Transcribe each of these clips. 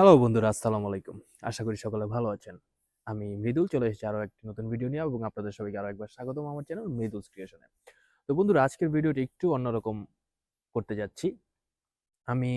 Hello বন্ধুরা, আসসালামু আলাইকুম। আশা করি সকলে ভালো আছেন। আমি মৃদুল, চলে এসেছি আরও একটি নতুন ভিডিও নিয়ে এবং আপনাদের সবাইকে আরও একবার স্বাগতম আমার চ্যানেল মৃদুল ক্রিয়েশনে তো বন্ধুরা, আজকের ভিডিওটি একটু অন্যরকম করতে যাচ্ছি। আমি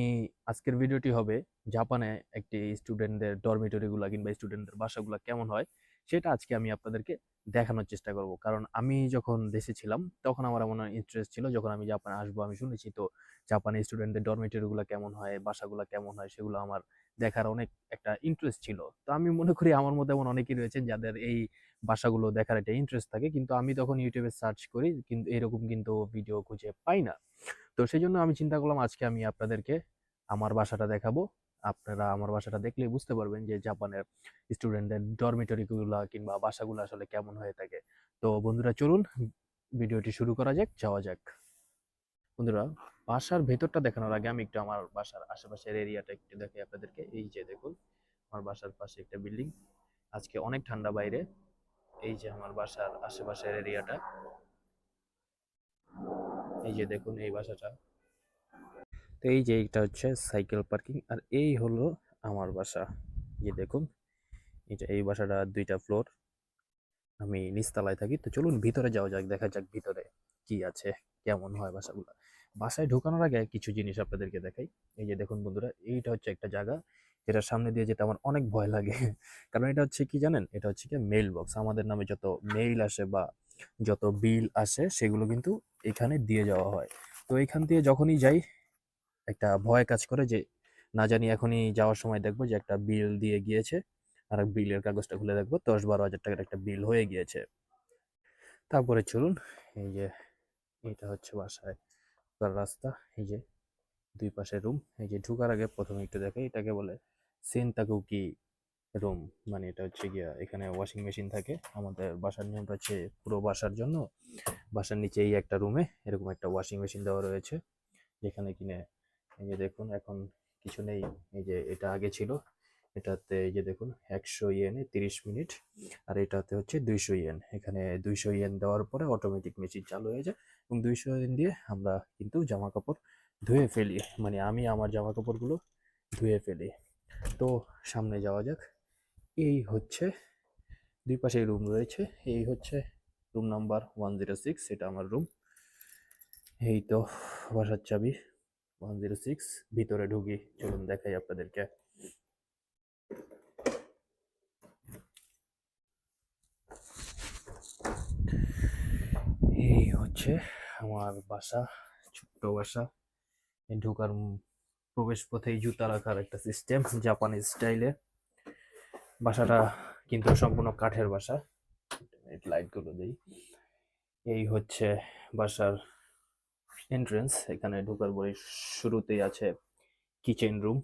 আজকের ভিডিওটি হবে জাপানে একটি স্টুডেন্টদের ডরমিটরিগুলো কিংবা স্টুডেন্টদের বাসাগুলো কেমন হয়, সেটা আজকে আমি আপনাদেরকে দেখানোর চেষ্টা করব। কারণ আমি যখন দেশে ছিলাম, তখন আমার এমন ইন্টারেস্ট ছিল, যখন আমি জাপানে আসব, আমি শুনেছি তো জাপানে স্টুডেন্টদের ডরমিটরিগুলো কেমন হয়, বাসাগুলো কেমন হয়, সেগুলো আমার দেখার অনেক একটা ইন্টারেস্ট ছিল। তো আমি মনে করি আমার মধ্যে এমন অনেকেই রয়েছেন যাদের এই ভাষাগুলো দেখার একটা ইন্টারেস্ট থাকে। কিন্তু আমি তখন ইউটিউবে সার্চ করি, কিন্তু এরকম কিন্তু ভিডিও খুঁজে পাই না। তো সেই জন্য আমি চিন্তা করলাম, আজকে আমি আপনাদেরকে আমার বাসাটা দেখাবো। আপনারা আমার বাসাটা দেখলেই বুঝতে পারবেন যে জাপানের স্টুডেন্টদের ডরমিটরিগুলো কিংবা বাসাগুলো আসলে কেমন হয়ে থাকে। তো বন্ধুরা, চলুন, ভিডিওটি শুরু করা যাক, যাওয়া যাক। বন্ধুরা বাসার ভেতরটা দেখানোর আগে আমি একটু আমার বাসার আশেপাশের এরিয়াটা একটু দেখাই আপনাদেরকে। এই যে দেখুন, আমার বাসার পাশে একটা বিল্ডিং আজকে অনেক ঠান্ডা বাইরে। এই যে আমার বাসার আশেপাশের এরিয়াটা এই যে দেখুন, এই বাসাটা। তো এই যে এটা হচ্ছে সাইকেল পার্কিং আর এই হলো আমার বাসা। যে দেখুন এটা এই বাসাটা দুইটা ফ্লোর আমি নিচতলায় থাকি। তো চলুন ভিতরে যাওয়া যাক, দেখা যাক ভিতরে কি আছে, কেমন হয় বাসাগুলো। বাসায় ঢোকানোর আগে কিছু জিনিস আপনাদেরকে দেখাই। এই যে দেখুন বন্ধুরা, এইটা হচ্ছে একটা জায়গা যেটার সামনে দিয়ে যেতে আমার অনেক ভয় লাগে। কারণ এটা হচ্ছে কি জানেন? এটা হচ্ছে কি মেইল বক্স আমাদের নামে যত মেইল আসে বা যত বিল আসে, সেগুলো কিন্তু এখানে দিয়ে যাওয়া হয়। তো এখান দিয়ে যখনই যাই, একটা ভয় কাজ করে যে না জানি এখনই যাওয়ার সময় দেখব যে একটা বিল দিয়ে গিয়েছে। আর বিলের কাগজটা খুলে দেখব দশ বারো হাজার টাকার একটা বিল হয়ে গিয়েছে। তারপরে চলুন, এই যে এটা হচ্ছে বাসায়। ঢোকার রাস্তা, এই যে দুই পাশে রুম এই যে ঢোকার আগে প্রথমে একটু দেখে, এটাকে বলে সেনতাকুকি রুম মানে এটা হচ্ছে গিয়া এখানে ওয়াশিং মেশিন থাকে। আমাদের বাসার নিয়মটা হচ্ছে পুরো বাসার জন্য বাসার নিচে এই একটা রুমে এরকম একটা ওয়াশিং মেশিন দেওয়া রয়েছে, যেখানে কিনে, এই যে দেখুন এখন কিছু নেই, এই যে এটা আগে ছিল, এটাতে এই যে দেখুন একশো ইয়েনে তিরিশ মিনিট, আর এটাতে হচ্ছে দুইশো ইয়েন এখানে দুইশো ইয়েন দেওয়ার পরে অটোমেটিক মেশিন চালু হয়ে যায়। এবং দুইশো ইয়েন দিয়ে আমরা কিন্তু জামা কাপড় ধুয়ে ফেলি। মানে আমি আমার জামা কাপড়গুলো ধুয়ে ফেলি। তো সামনে যাওয়া যাক। এই হচ্ছে দুই পাশে রুম রয়েছে। এই হচ্ছে room number one zero six এটা আমার রুম এই তো বাসার চাবি ওয়ান জিরো সিক্স ভিতরে ঢুকি। চলুন দেখাই আপনাদেরকে এই হচ্ছে আমার বাসা, ছোট্ট বাসা। ঢোকার প্রবেশ পথেই জুতা রাখার একটা সিস্টেম জাপানি স্টাইলে বাসাটা কিন্তু সম্পূর্ণ কাঠের বাসা। লাইটগুলো দিই। এই হচ্ছে বাসার এন্ট্রেন্স এখানে ঢোকার পরে শুরুতেই আছে কিচেন রুম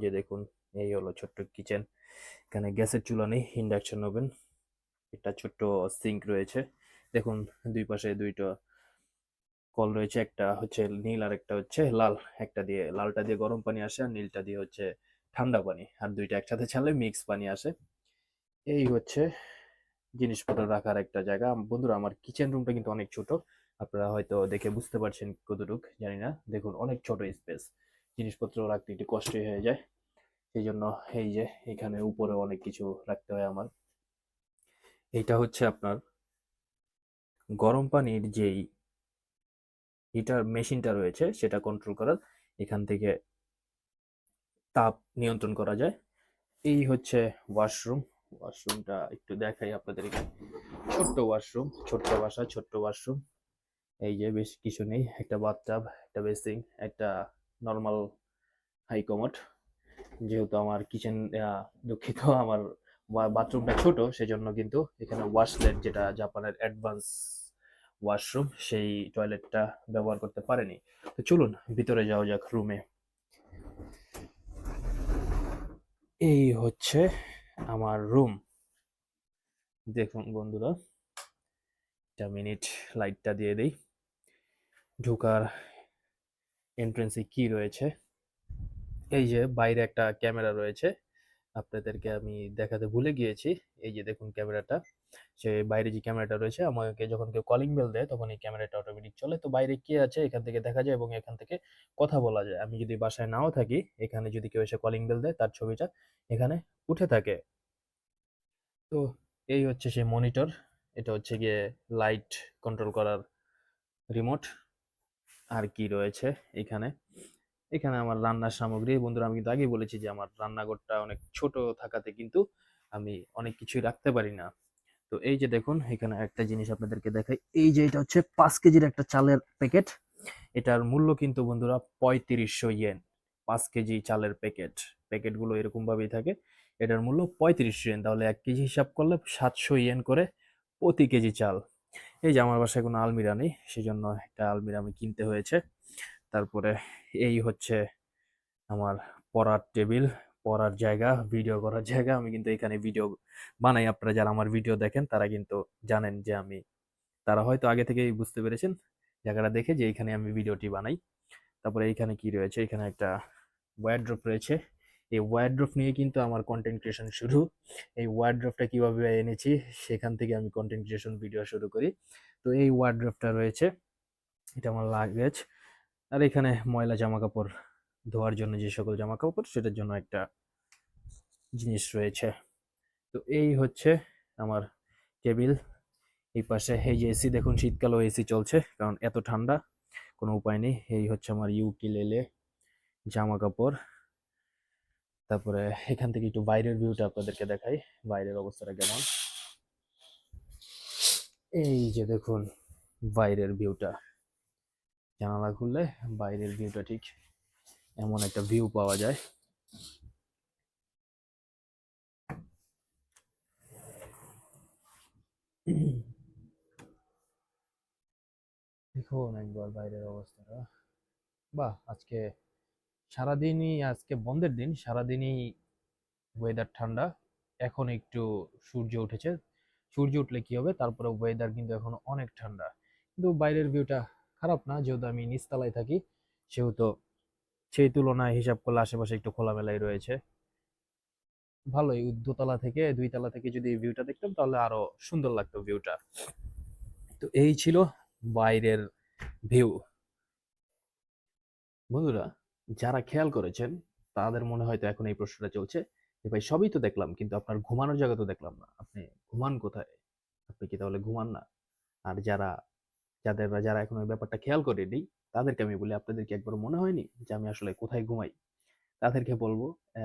যে দেখুন, এই হলো ছোট্ট কিচেন এখানে গ্যাসের চুলা নেই ইন্ডাকশন ওভেন একটা ছোট্ট সিঙ্ক রয়েছে। দেখুন, দুই পাশে দুইটা কল রয়েছে, একটা হচ্ছে নীল আর একটা হচ্ছে লাল। একটা দিয়ে লালটা দিয়ে গরম পানি আসে আর নীলটা দিয়ে হচ্ছে ঠান্ডা পানি। আর দুইটা একসাথে ছাড়লে মিক্স পানি আসে। এই হচ্ছে জিনিসপত্র রাখার একটা জায়গা। বন্ধুরা, আমার কিচেন রুমটা কিন্তু অনেক ছোট। আপনারা হয়তো দেখে বুঝতে পারছেন কতটুক, জানি না। দেখুন, অনেক ছোট স্পেস। জিনিসপত্র রাখতে একটু কষ্টই হয়ে যায়। সেই জন্য এই যে, এখানে উপরে অনেক কিছু রাখতে হয় আমার। এইটা হচ্ছে আপনার গরম পানির যেই হিটার মেশিনটা রয়েছে, সেটা কন্ট্রোল করার এখান থেকে তাপ নিয়ন্ত্রণ করা যায়। এই হচ্ছে ওয়াশরুম ওয়াশরুমটা একটু দেখাই আপনাদেরকে। ছোট্ট ওয়াশরুম ছোট্ট বাসা, ছোট্ট ওয়াশরুম এই যে বেশ কিছু নেই, একটা বাথটাব একটা বেসিং একটা নর্মাল হাই কমোড যেহেতু আমার কিচেন দুঃখিত, আমার বাথরুমটা ছোট, সেজন্য কিন্তু এখানে ওয়াশলেট যেটা জাপানের অ্যাডভান্স ওয়াশরুম সেই টয়লেটটা ব্যবহার করতে পারেনি। তো চলুন, ভিতরে যাওয়া যাক রুমে এই হচ্ছে আমার রুম দেখুন বন্ধুরা, একটা মিনিট লাইটটা দিয়ে দেই। ঢোকার এন্ট্রেন্সে কি রয়েছে? এই যে বাইরে একটা ক্যামেরা রয়েছে। আপনাদেরকে আমি দেখাতে ভুলে গিয়েছি। এই যে দেখুন ক্যামেরাটা, সে বাইরে যে ক্যামেরাটা রয়েছে, আমাকে যখন কেউ কলিং বেল দেয়, তখন এই ক্যামেরাটা অটোমেটিক চলে। তো বাইরে কে আছে, এখান থেকে দেখা যায় এবং এখান থেকে কথা বলা যায়। আমি যদি বাসায় নাও থাকি, এখানে যদি কেউ এসে কলিং বেল দেয়, তার ছবিটা এখানে উঠে থাকে। তো এই হচ্ছে সেই মনিটর এটা হচ্ছে গিয়ে লাইট কন্ট্রোল করার রিমোট আর কি রয়েছে এখানে? এখানে আমার রান্নার সামগ্রী। বন্ধুরা, আমি কিন্তু আগেই বলেছি যে আমার রান্নাঘরটা অনেক ছোট থাকাতে কিন্তু আমি অনেক কিছুই রাখতে পারি না। তো এই যে দেখুন, এখানে একটা জিনিস আপনাদেরকে দেখাই। এই যে এটা হচ্ছে পাঁচ কেজির একটা চালের প্যাকেট। এটার মূল্য কিন্তু বন্ধুরা পঁয়ত্রিশশো ইয়েন। পাঁচ কেজি চালের প্যাকেট। প্যাকেটগুলো এরকম ভাবেই থাকে। এটার মূল্য পঁয়ত্রিশশো ইয়েন। তাহলে এক কেজি হিসাব করলে সাতশো ইয়েন করে প্রতি কেজি চাল। এই যে আমার বাসায় কোনো আলমিরা নেই, সেজন্য একটা আলমিরা আমি কিনতে হয়েছে। তারপরে এই হচ্ছে আমার পড়ার টেবিল, পড়ার জায়গা, ভিডিও করার জায়গা। আমি কিন্তু এখানে ভিডিও বানাই। আপনারা যারা আমার ভিডিও দেখেন, তারা কিন্তু জানেন যে আমি, তারা হয়তো আগে থেকেই বুঝতে পেরেছেন জায়গাটা দেখে যে এখানে আমি ভিডিওটি বানাই। তারপরে এইখানে কি রয়েছে? এখানে একটা ওয়ারড্রপ রয়েছে। এই ওয়ারড্রপ নিয়ে কিন্তু আমার কন্টেন্ট ক্রিয়েশন শুরু। এই ওয়ারড্রপটা কীভাবে এনেছি, সেখান থেকে আমি কন্টেন্ট ক্রিয়েশন ভিডিও শুরু করি। তো এই ওয়ারড্রপটা রয়েছে। এটা আমার লাগেজ আর এখানে ময়লা জামা কাপড় ধোয়ার জন্য যে সকল জামা কাপড় সেটার জন্য একটা জিনিস রয়েছে। তো এই হচ্ছে আমার টেবিল। এই পাশে, এই যে এসি, দেখুন শীতকালেও এসি চলছে, কারণ এত ঠান্ডা, কোনো উপায় নেই। এই হচ্ছে আমার ইউকিলেলে জামা কাপড় তারপরে এখান থেকে একটু বাইরের ভিউটা আপনাদেরকে দেখাই, বাইরের অবস্থাটা কেমন। এই যে দেখুন, বাইরের ভিউটা। জানালা খুললে বাইরের ভিউটা ঠিক এমন একটা ভিউ পাওয়া যায়। দেখুন একবার বাইরের অবস্থাটা। বাহ, আজকে সারাদিনই, আজকে বন্ধের দিন, সারাদিনই ওয়েদার ঠান্ডা। এখন একটু সূর্য উঠেছে। সূর্য উঠলে কি হবে? তারপরে ওয়েদার কিন্তু এখন অনেক ঠান্ডা। কিন্তু বাইরের ভিউটা খারাপ না, যেহেতু আমি নিচতলায় থাকি, সেহেতু সেই তুলনায় হিসাব করলে আশেপাশে একটু খোলামেলাই রয়েছে। ভালোই দোতলা থেকে দুই তলা থেকে যদি ভিউটা দেখতাম, তাহলে আরও সুন্দর লাগতো ভিউটা তো এই ছিল বাইরের ভিউ বন্ধুরা, যারা খেয়াল করেছেন, তাদের মনে হয়তো এখন এই প্রশ্নটা চলছে যে, ভাই, সবই তো দেখলাম, কিন্তু আপনার ঘুমানোর জায়গা তো দেখলাম না। আপনি ঘুমান কোথায়? আপনি কি তাহলে ঘুমান না? আর যারা যাদের যারা এখন ওই ব্যাপারটা খেয়াল করেনি, তাদেরকে আমি বলি, আপনাদেরকে একবার মনে হয়নি যে আমি আসলে কোথায় ঘুমাই? তাদেরকে বলব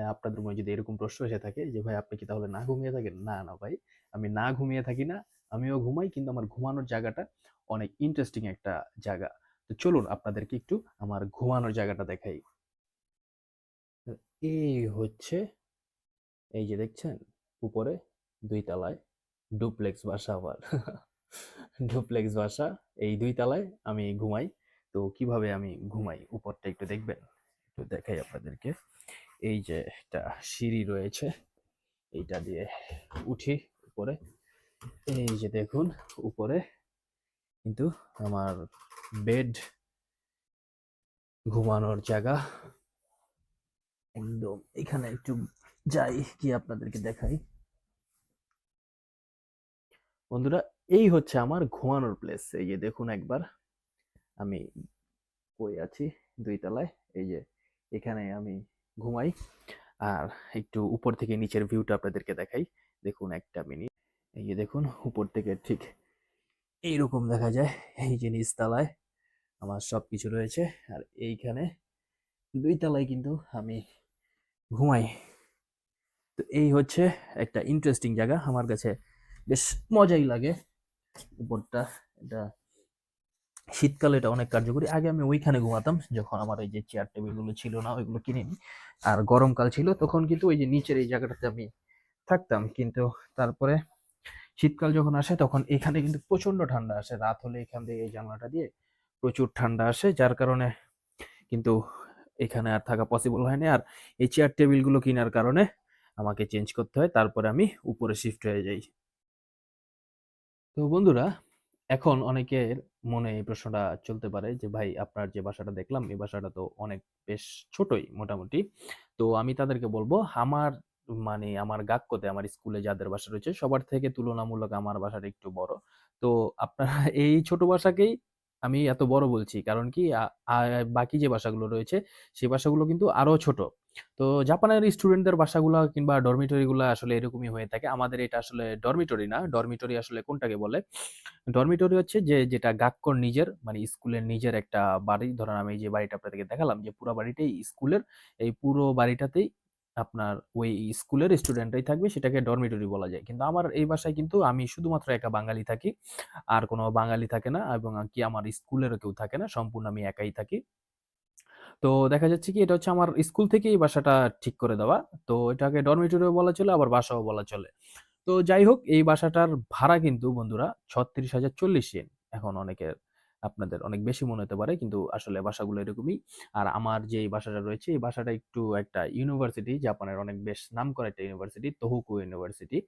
আপনাদের মনে যদি এরকম প্রশ্ন এসে থাকে যে, ভাই, আপনি কি তাহলে না ঘুমিয়ে থাকেন? না না ভাই, আমি না ঘুমিয়ে থাকি না, আমিও ঘুমাই, কিন্তু আমার ঘুমানোর জায়গাটা অনেক ইন্টারেস্টিং একটা জায়গা। তো চলুন আপনাদেরকে একটু আমার ঘুমানোর জায়গাটা দেখাই। এই হচ্ছে, এই যে দেখছেন, উপরে দুই তলায় ডুপ্লেক্স বাসা আবার ডুপ্লেক্স বাসা, এই দুই তলায় আমি ঘুমাই। তো কীভাবে আমি ঘুমাই? উপরটা একটু দেখবেন? একটু দেখাই আপনাদেরকে। এই যে একটা সিঁড়ি রয়েছে, এইটা দিয়ে উঠি উপরে। এই যে দেখুন, উপরে কিন্তু আমার বেড ঘুমানোর জায়গা। একদম এখানে একটু যাই কি আপনাদেরকে দেখাই। বন্ধুরা, এই হচ্ছে আমার ঘুমানোর প্লেস এই যে দেখুন একবার, আমি কই আছি? দুই তলায় এই যে এখানে আমি ঘুমাই। আর একটু উপর থেকে নিচের ভিউটা আপনাদেরকে দেখাই। দেখুন একটা মিনিট এই যে দেখুন, উপর থেকে ঠিক এইরকম দেখা যায়। এই যে নিচতলায় আমার সব কিছু রয়েছে। আর এইখানে দুই তলায় কিন্তু আমি ঘুমাই। তো এই হচ্ছে একটা ইন্টারেস্টিং জায়গা। আমার কাছে বেশ মজাই লাগে উপরটা। এটা শীতকালে, এটা অনেক কার্যকরী। আগে আমি ওইখানে ঘুমাতাম, যখন আমার এই যে চেয়ার টেবিলগুলো ছিল না, ওইগুলো কিনে নি। আর গরমকাল ছিল, তখন কিন্তু ওই যে নিচের এই জায়গাটাতে আমি থাকতাম। কিন্তু তারপরে শীতকাল যখন আসে, তখন এখানে কিন্তু প্রচণ্ড ঠান্ডা আসে। রাত হলে এখান থেকে এই জানলাটা দিয়ে প্রচুর ঠান্ডা আসে, যার কারণে কিন্তু এখানে আর থাকা পসিবল হয়নি আর এই চেয়ার টেবিলগুলো কেনার কারণে আমাকে চেঞ্জ করতে হয়। তারপরে আমি উপরে শিফট হয়ে যাই। তো বন্ধুরা, এখন অনেকের মনে এই প্রশ্নটা চলতে পারে যে, ভাই, আপনার যে বাসাটা দেখলাম, এই ভাষাটা তো অনেক বেশ ছোটই মোটামুটি তো আমি তাদেরকে বলব, আমার মানে আমার গাক্কতে, আমার স্কুলে যাদের বাসা রয়েছে, সবার থেকে তুলনামূলক আমার বাসাটা একটু বড়। তো আপনারা এই ছোট বাসাকেই আমি এত বড় বলছি। কারণ কি বাকি যে বাসাগুলো রয়েছে সেই বাসাগুলো কিন্তু আরও ছোট। তো জাপানের স্টুডেন্টদের বাসাগুলো কিংবা ডরমিটরি গুলা আসলে এরকমই হয়ে থাকে। আমাদের এটা আসলে ডরমিটরি না। ডরমিটরি আসলে কোনটাকে বলে? ডরমিটরি হচ্ছে যে, যেটা গাক্কর নিজের মানে স্কুলের নিজের একটা বাড়ি। ধরেন আমি যে বাড়িটা আপনাদেরকে দেখালাম যে পুরো বাড়িটাই স্কুলের। এই পুরো বাড়িটাতেই আপনার ওই স্কুলের স্টুডেন্টরাই থাকবে সেটাকে ডরমিটরি বলা যায়। কিন্তু আমার এই বাসায় কিন্তু আমি শুধুমাত্র একা বাঙালি থাকি। আর কোনো বাঙালি থাকে না এবং কি আমার স্কুলেরও কেউ থাকে না। সম্পূর্ণ আমি একাই থাকি। তো দেখা যাচ্ছে কি এটা হচ্ছে আমার স্কুল থেকে এই বাসাটা ঠিক করে দেওয়া। তো এটাকে ডরমিটরিও বলা চলে আবার বাসাও বলা চলে। তো যাই হোক এই বাসাটার ভাড়া কিন্তু বন্ধুরা ৩৬,০৪০ ইয়েন। এখন অনেকের আপনাদের অনেক বেশি মনে হতে পারে কিন্তু আসলে বাসাগুলো এরকমই। আর আমার যে বাসাটা রয়েছে এই বাসাটা একটু একটা ইউনিভার্সিটি জাপানের অনেক বেশ নামকরা একটা ইউনিভার্সিটি তোহোকু ইউনিভার্সিটি।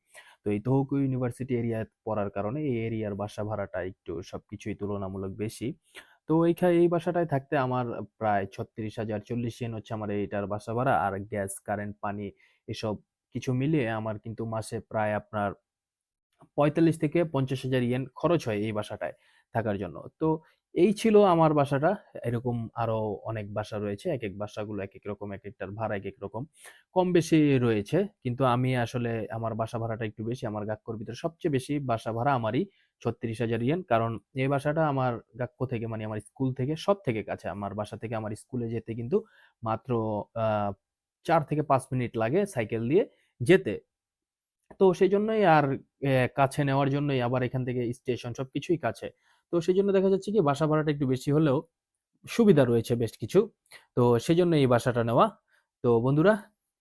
তো এই তোহোকু ইউনিভার্সিটি এরিয়ায় পড়ার কারণে এই এরিয়ার বাসা ভাড়াটা একটু সবকিছুই তুলনামূলক বেশি। তো এইখানে এই বাসাটায় থাকতে আমার প্রায় ৩৬,০৪০ ইয়েন হচ্ছে আমার এইটার বাসা ভাড়া। আর গ্যাস, কারেন্ট, পানি এসব কিছু মিলিয়ে আমার কিন্তু মাসে প্রায় আপনার ৪৫ থেকে ৫০,০০০ ইয়েন খরচ হয় এই বাসাটায় থাকার জন্য। তো এই ছিল আমার বাসাটা। এরকম আরও অনেক বাসা রয়েছে। এক এক বাসাগুলো এক এক রকম, একেকটার ভাড়া এক এক রকম। কম বেশি রয়েছে। কিন্তু আমি আসলে আমার বাসা ভাড়াটা একটু বেশি। আমার গাক্কোর ভিতরে সবচেয়ে বেশি বাসা ভাড়া আমারই ৩৬,০০০ ইয়েন। কারণ এই বাসাটা আমার গাক্কো থেকে মানে আমার স্কুল থেকে সব থেকে কাছে। আমার বাসা থেকে আমার স্কুলে যেতে কিন্তু মাত্র ৪ থেকে পাঁচ মিনিট লাগে সাইকেল দিয়ে যেতে। তো সেই জন্যই আর কাছে নেওয়ার জন্যই আবার এখান থেকে স্টেশন সবকিছুই কাছে। তো সেই জন্য দেখা যাচ্ছে কি বাসা ভাড়াটা একটু বেশি হলেও সুবিধা রয়েছে বেশ কিছু। তো সেই জন্য এই বাসাটা নেওয়া। তো বন্ধুরা,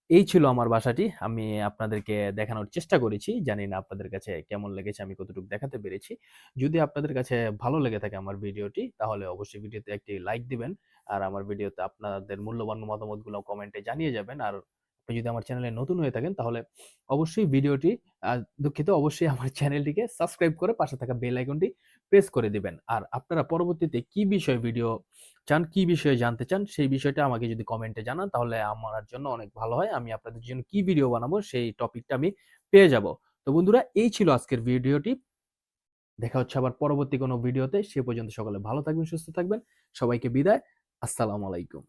এই ছিল আমার বাসাটি। আমি আপনাদেরকে দেখানোর চেষ্টা করেছি। জানি না আপনাদের কাছে কেমন লেগেছে, আমি কতটুকু দেখাতে পেরেছি। যদি আপনাদের কাছে ভালো লেগে থাকে আমার ভিডিওটি, তাহলে অবশ্যই ভিডিওতে একটি লাইক দিবেন। আর আমার ভিডিওতে আপনাদের মূল্যবান মতামতগুলো কমেন্টে জানিয়ে যাবেন। আর আপনি যদি আমার চ্যানেলে নতুন হয়ে থাকেন তাহলে অবশ্যই ভিডিওটি দুঃখিত অবশ্যই আমার চ্যানেলটিকে সাবস্ক্রাইব করে পাশে থাকা বেল আইকনটি প্রেস করে দিবেন। আর আপনারা পরবর্তীতে কি বিষয়ে ভিডিও চান, কি বিষয়ে জানতে চান সেই বিষয়টা আমাকে যদি কমেন্টে জানান তাহলে আমার জন্য অনেক ভালো হয়। আমি আপনাদের জন্য কি ভিডিও বানাবো সেই টপিকটা আমি পেয়ে যাব। তো বন্ধুরা এই ছিল আজকের ভিডিওটি। দেখা হচ্ছে আবার পরবর্তী কোনো ভিডিওতে। সে পর্যন্ত সকলে ভালো থাকবেন, সুস্থ থাকবেন। সবাইকে বিদায়। আসসালামু আলাইকুম।